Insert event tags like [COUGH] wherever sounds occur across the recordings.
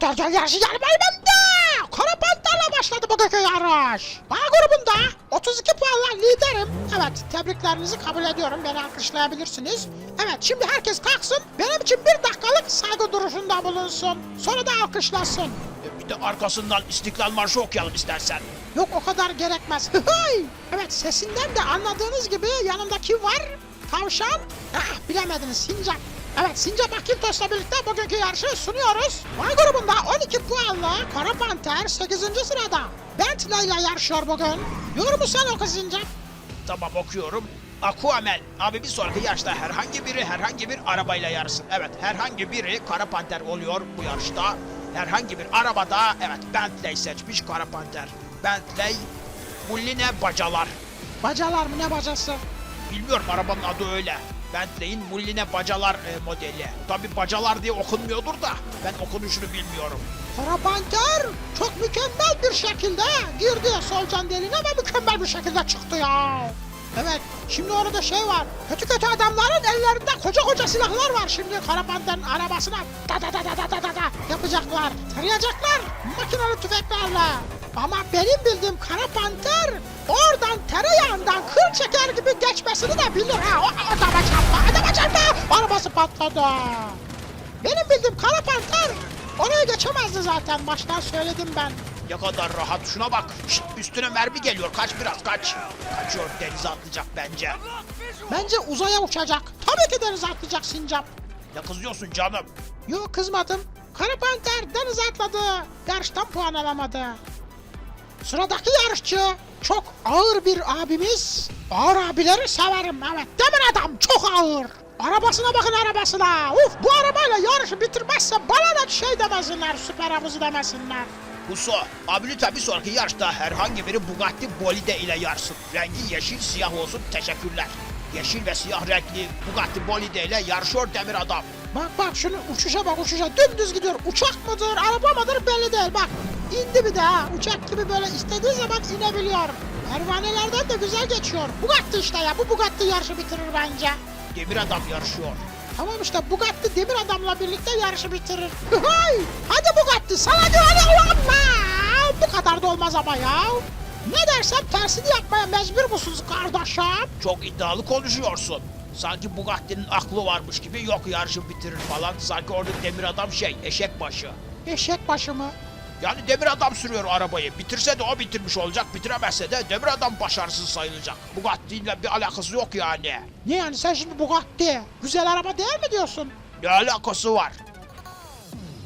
Dörder yarışı gelmeyi bende. Kara panterle başladı bugünkü yarış. A grubunda 32 puanla liderim. Evet tebriklerinizi kabul ediyorum. Beni alkışlayabilirsiniz. Evet şimdi herkes kalksın. Benim için bir dakikalık saygı duruşunda bulunsun. Sonra da alkışlasın. E, Bir de arkasından İstiklal Marşı okuyalım istersen. Yok o kadar gerekmez. Evet sesinden de anladığınız gibi yanımda kim var? Tavşan? Ah bilemediniz Sincap. Evet Sincap Akiltos'la birlikte bugünkü yarışı sunuyoruz. A grubunda 12 puanla Kara Panter 8. sırada. Bentley ile yarışıyor bugün. Yorumu sen oku Sincap. Tamam okuyorum. Aquaman. Abi bir sonraki yarışta herhangi biri herhangi bir arabayla yarışsın. Evet herhangi biri Kara Panter oluyor bu yarışta. Herhangi bir arabada evet Bentley seçmiş Kara Panter. Bentley Mulline bacalar. Bacalar mı ne bacası? Bilmiyorum arabanın adı öyle. Bentley'in Mulline bacalar e, modeli. Tabi bacalar diye okunmuyordur da ben okunuşunu bilmiyorum. Kara Panter çok mükemmel bir şekilde girdi solucan deliğine ve mükemmel bir şekilde çıktı ya. Evet, şimdi orada şey var. Kötü kötü adamların ellerinde koca koca silahlar var. Şimdi Kara Panter'in arabasına da da da da da da da da yapacaklar. Tarayacaklar makinalı tüfeklerle. Ama benim bildiğim Kara Panter oradan tereyağından kıl çeker gibi geçmesini de bilir ha. O adama patladı. Benim bildiğim Kara Panter oraya geçemezdi zaten. Baştan söyledim ben. Ne kadar rahat şuna bak. Şşt, üstüne mermi geliyor kaç biraz kaç. Kaçıyor denize atlayacak bence. Bence uzaya uçacak. Tabii ki denize atlayacak sincap. Ne kızıyorsun canım? Yok kızmadım. Kara Panter denize atladı. Yarıştan puan alamadı. Sıradaki yarışçı çok ağır bir abimiz. Ağır abileri severim evet. Demir adam çok ağır. Arabasına bakın arabasına. Uf bu arabayla yarışı bitirmezse bana da şey demesinler. Süper abuzu demesinler. Huso, abi lütfen bir sonraki yarışta herhangi biri Bugatti Bolide ile yarışsın. Rengi yeşil siyah olsun teşekkürler. Yeşil ve siyah renkli Bugatti Bolide ile yarışıyor demir adam. Bak bak şunu uçuşa bak uçuşa dümdüz gidiyor. Uçak mıdır araba mıdır belli değil bak. indi bir daha uçak gibi böyle istediği zaman inebiliyor. Pervanelerden de güzel geçiyor. Bugatti işte ya bu Bugatti yarışı bitirir bence. Demir adam yarışıyor. Tamam işte Bugatti demir adamla birlikte yarışı bitirir. Hadi Bugatti sana güveniyorum. Bu kadar da olmaz ama ya. Ne dersem tersini yapmaya mecbur musunuz kardeşim? Çok iddialı konuşuyorsun. Sanki Bugatti'nin aklı varmış gibi yok yarışı bitirir falan. Sanki orada demir adam şey eşek başı. Eşek başı mı? Yani demir adam sürüyor arabayı. Bitirse de o bitirmiş olacak, bitiremezse de demir adam başarısız sayılacak. Bugatti ile bir alakası yok yani. Ne yani sen şimdi Bugatti güzel araba değil mi diyorsun? Ne alakası var?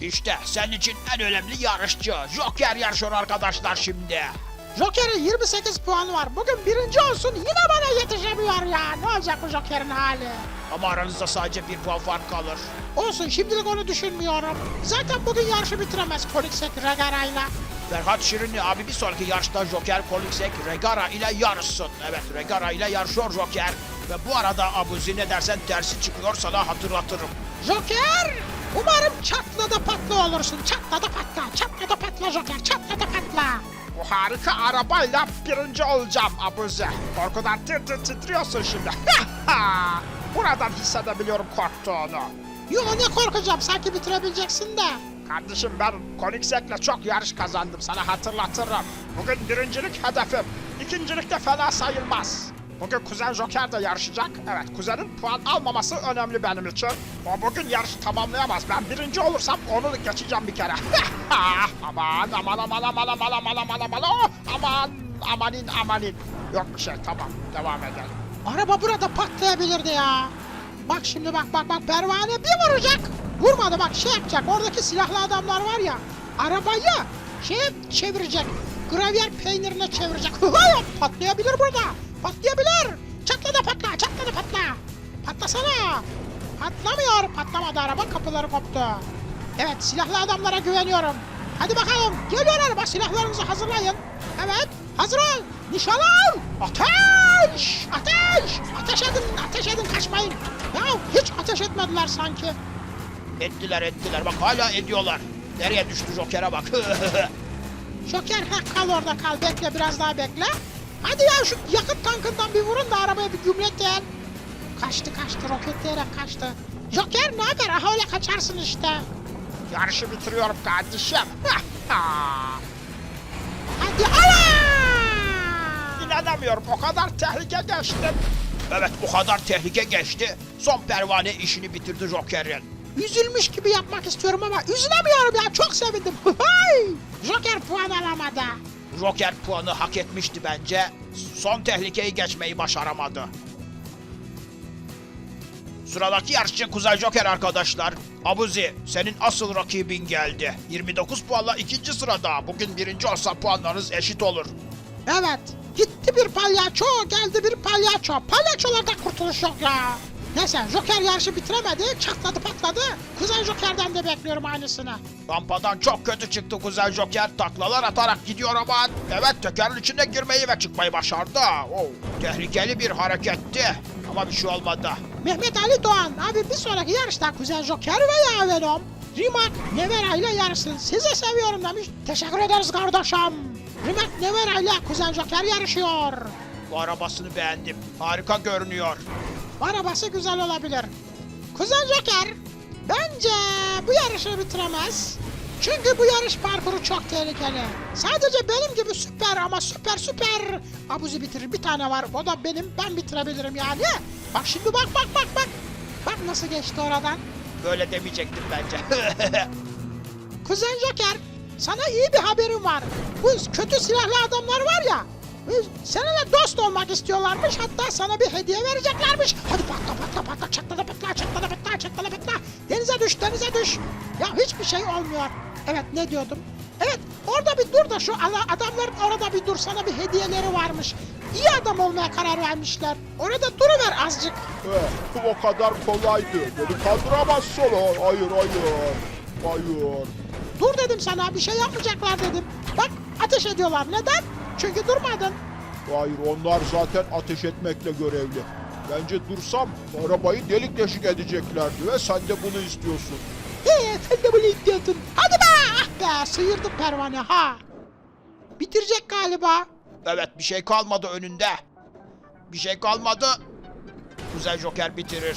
İşte senin için en önemli yarışçı. Joker yarışıyor arkadaşlar şimdi. Joker'in 28 puanı var. Bugün birinci olsun yine bana yetişemiyor ya. Ne olacak bu Joker'in hali? Ama aranızda sadece bir puan fark kalır. Olsun şimdilik onu düşünmüyorum. Zaten bugün yarışı bitiremez Koenigsegg Regara'yla. Ferhat Şirinli abi bir sonraki yarışta Joker Koenigsegg Regara ile yarışsın. Evet Regara ile yarışıyor Joker. Ve bu arada Abuzi ne dersen tersi çıkıyor sana hatırlatırım. Joker! Umarım çatla da patla olursun. Çatla da patla. Çatla da patla Joker. Çatla da patla. Bu harika arabayla birinci olacağım Abuzi. Korkudan tir tir titriyorsun şimdi. [LAUGHS] Buradan hissedebiliyorum korktuğunu. Yo ne korkacağım sanki bitirebileceksin de. Kardeşim ben Koenigsegg'le çok yarış kazandım sana hatırlatırım. Bugün birincilik hedefim. İkincilik de fena sayılmaz. Bugün Kuzen Joker de yarışacak. Evet Kuzen'in puan almaması önemli benim için. O bugün yarışı tamamlayamaz. Ben birinci olursam onu geçeceğim bir kere. aman aman aman aman aman aman aman aman oh, aman amanin amanin. Yok bir şey tamam devam edelim. Araba burada patlayabilirdi ya. Bak şimdi bak bak bak pervane bir vuracak. Vurmadı bak şey yapacak. Oradaki silahlı adamlar var ya. Arabayı şey çevirecek. Gravyer peynirine çevirecek. Patlayabilir burada. Patlayabilir. Çatla da patla çatla da patla. Patlasana. Patlamıyor. Patlamadı araba kapıları koptu. Evet silahlı adamlara güveniyorum. Hadi bakalım. Geliyor araba silahlarınızı hazırlayın. Evet hazır ol. Nişan al. Ateş. Ateş. Ateş edin. Ateş edin kaçmayın. Ya hiç ateş etmediler sanki. Ettiler ettiler bak hala ediyorlar. Nereye düştü Joker'e bak. [LAUGHS] Şoker ha kal orada kal bekle biraz daha bekle. Hadi ya şu yakıt tankından bir vurun da arabaya bir gümletin. Kaçtı kaçtı roketleyerek kaçtı. Joker ne haber? Aha öyle kaçarsın işte. Yarışı bitiriyorum kardeşim. [LAUGHS] İnanamıyorum o kadar tehlike geçtim. Evet bu kadar tehlike geçti. Son pervane işini bitirdi Joker'in. Üzülmüş gibi yapmak istiyorum ama üzülemiyorum ya çok sevindim. [LAUGHS] Joker puan alamadı. Joker puanı hak etmişti bence. Son tehlikeyi geçmeyi başaramadı. Sıradaki yarışçı Kuzey Joker arkadaşlar. Abuzi senin asıl rakibin geldi. 29 puanla ikinci sırada. Bugün birinci olsa puanlarınız eşit olur. Evet. Gitti bir palyaço, geldi bir palyaço. Palyaçolarda kurtuluş yok ya. Neyse Joker yarışı bitiremedi, çatladı patladı. Kuzey Joker'den de bekliyorum aynısını. Rampadan çok kötü çıktı Kuzey Joker. Taklalar atarak gidiyor ama evet tekerin içine girmeyi ve çıkmayı başardı. Oh, tehlikeli bir hareketti. Ama bir şey olmadı. Mehmet Ali Doğan, abi bir sonraki yarışta Kuzey Joker veya Venom, Rimak Nevera ile yarışsın. Sizi seviyorum demiş. Teşekkür ederiz kardeşim. Rimak Nevera ile Kuzey Joker yarışıyor. Bu arabasını beğendim. Harika görünüyor. Arabası güzel olabilir. Kuzen Joker, bence bu yarışı bitiremez. Çünkü bu yarış parkuru çok tehlikeli. Sadece benim gibi süper ama süper süper abuzi bitirir. Bir tane var, o da benim. Ben bitirebilirim yani. Bak şimdi bak bak bak bak. Bak nasıl geçti oradan. Böyle demeyecektim bence. [LAUGHS] Kuzen Joker, sana iyi bir haberim var. Bu kötü silahlı adamlar var ya, bu seninle dost olmak istiyorlarmış. Hatta sana bir hediye vereceklermiş. Hadi patla patla patla, çatlada patla, çatlada patla, çatlada patla. Denize düş, denize düş. Ya hiçbir şey olmuyor. Evet, ne diyordum? Evet, orada bir dur da şu adamların orada bir dur. Sana bir hediyeleri varmış. İyi adam olmaya karar vermişler. Orada duruver azıcık. Eh, bu o kadar kolaydı. Beni kandıramazsın. Hayır, hayır. Hayır. Dur dedim sana, bir şey yapmayacaklar dedim. Bak, ateş ediyorlar. Neden? Çünkü durmadın. Hayır, onlar zaten ateş etmekle görevli. Bence dursam arabayı delik deşik edeceklerdi ve sen de bunu istiyorsun. He, sen de bunu istiyorsun. Hadi be! Ah be, sıyırdım pervane ha. Bitirecek galiba. evet bir şey kalmadı önünde. Bir şey kalmadı. Kuzey Joker bitirir.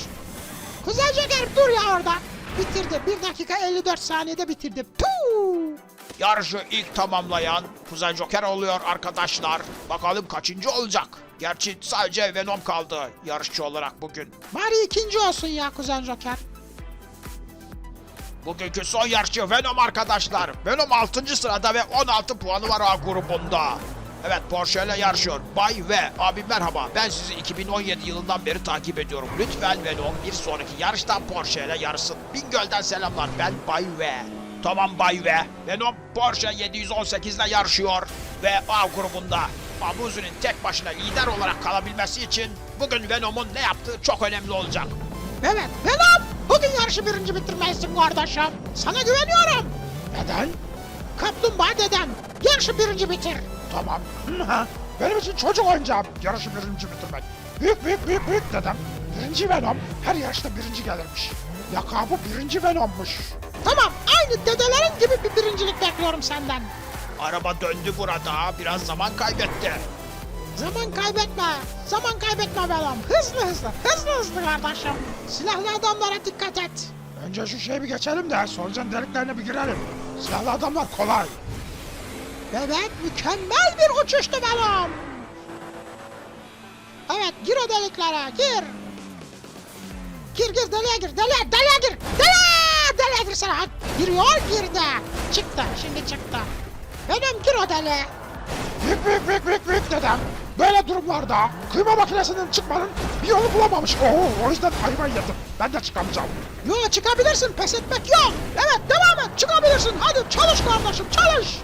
Kuzey Joker dur ya orada. Bitirdi. 1 dakika 54 saniyede bitirdi. Puh! Yarışı ilk tamamlayan Kuzey Joker oluyor arkadaşlar. Bakalım kaçıncı olacak? Gerçi sadece Venom kaldı yarışçı olarak bugün. Bari ikinci olsun ya Kuzen Joker. Bugünkü son yarışçı Venom arkadaşlar. Venom 6. sırada ve 16 puanı var A grubunda. Evet Porsche ile yarışıyor. Bay V. Abi merhaba. Ben sizi 2017 yılından beri takip ediyorum. Lütfen Venom bir sonraki yarışta Porsche ile yarışsın. Bingöl'den selamlar. Ben Bay V. Tamam Bay V. Venom Porsche 718 ile yarışıyor. Ve A grubunda. Abuzi'nin tek başına lider olarak kalabilmesi için bugün Venom'un ne yaptığı çok önemli olacak. Evet Venom. Bugün yarışı birinci bitirmelisin kardeşim. Sana güveniyorum. Neden? Kaplumbağa deden. Yarışı birinci bitir. Tamam. Benim için çocuk oyuncağım. Yarışı birinci bitirmek. Büyük büyük büyük büyük dedem. Birinci Venom her yarışta birinci gelirmiş. Lakabı birinci Venom'muş. Tamam aynı dedelerin gibi bir birincilik bekliyorum senden. Araba döndü burada. Biraz zaman kaybetti. Zaman kaybetme. Zaman kaybetme Venom. Hızlı hızlı. Hızlı hızlı kardeşim. Silahlı adamlara dikkat et. Önce şu şeyi bir geçelim de solucan deliklerine bir girelim. Silahlı adamlar kolay. Bebek mükemmel bir uçuştu Venom. Evet gir o deliklere gir. Gir gir deliğe gir deliğe deliğe gir. Deliğe deliğe girsene. Ha, Giriyor girdi. Çıktı şimdi çıktı. Venom gir o deliğe. Büyük büyük büyük büyük büyük dedem. Böyle durumlarda kıyma makinesinden çıkmanın bir yolu bulamamış. Oo, o yüzden ayva yedim. Ben de çıkamayacağım. Yo çıkabilirsin pes etmek yok. Evet devam et çıkabilirsin. Hadi çalış kardeşim çalış.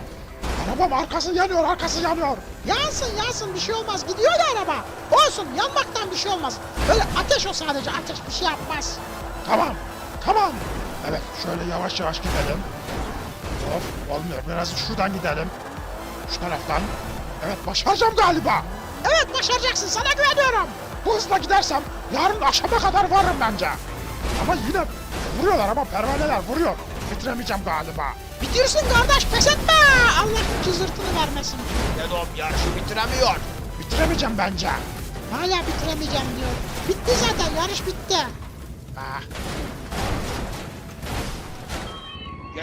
Arabam arkası yanıyor, arkası yanıyor. Yansın yansın bir şey olmaz. Gidiyor ya araba. Olsun yanmaktan bir şey olmaz. Böyle ateş o sadece ateş bir şey yapmaz. Tamam, tamam. Evet, şöyle yavaş yavaş gidelim. Of, olmuyor. Biraz şuradan gidelim. Şu taraftan. Evet, başaracağım galiba. Evet başaracaksın sana güveniyorum. Bu hızla gidersem yarın akşama kadar varım bence. Ama yine vuruyorlar ama pervaneler vuruyor. Bitiremeyeceğim galiba. Bitirsin kardeş pes etme. Allah cızırtını vermesin. Venom yarışı bitiremiyor. Bitiremeyeceğim bence. Hala bitiremeyeceğim diyor. Bitti zaten yarış bitti. Ah.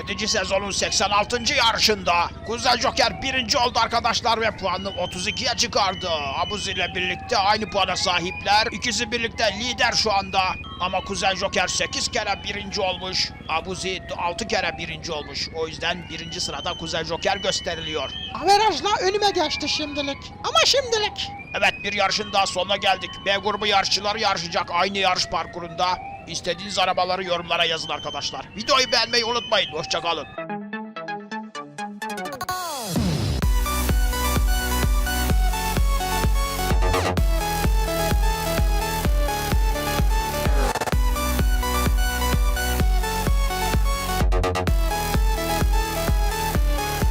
7. sezonun 86. yarışında Kuzey Joker birinci oldu arkadaşlar ve puanını 32'ye çıkardı. Abuzi ile birlikte aynı puana sahipler. İkisi birlikte lider şu anda. Ama Kuzey Joker 8 kere birinci olmuş. Abuzi 6 kere birinci olmuş. O yüzden birinci sırada Kuzey Joker gösteriliyor. Averajla önüme geçti şimdilik. Ama şimdilik. Evet bir yarışın daha sonuna geldik. B grubu yarışçıları yarışacak aynı yarış parkurunda. İstediğiniz arabaları yorumlara yazın arkadaşlar. Videoyu beğenmeyi unutmayın. Hoşçakalın.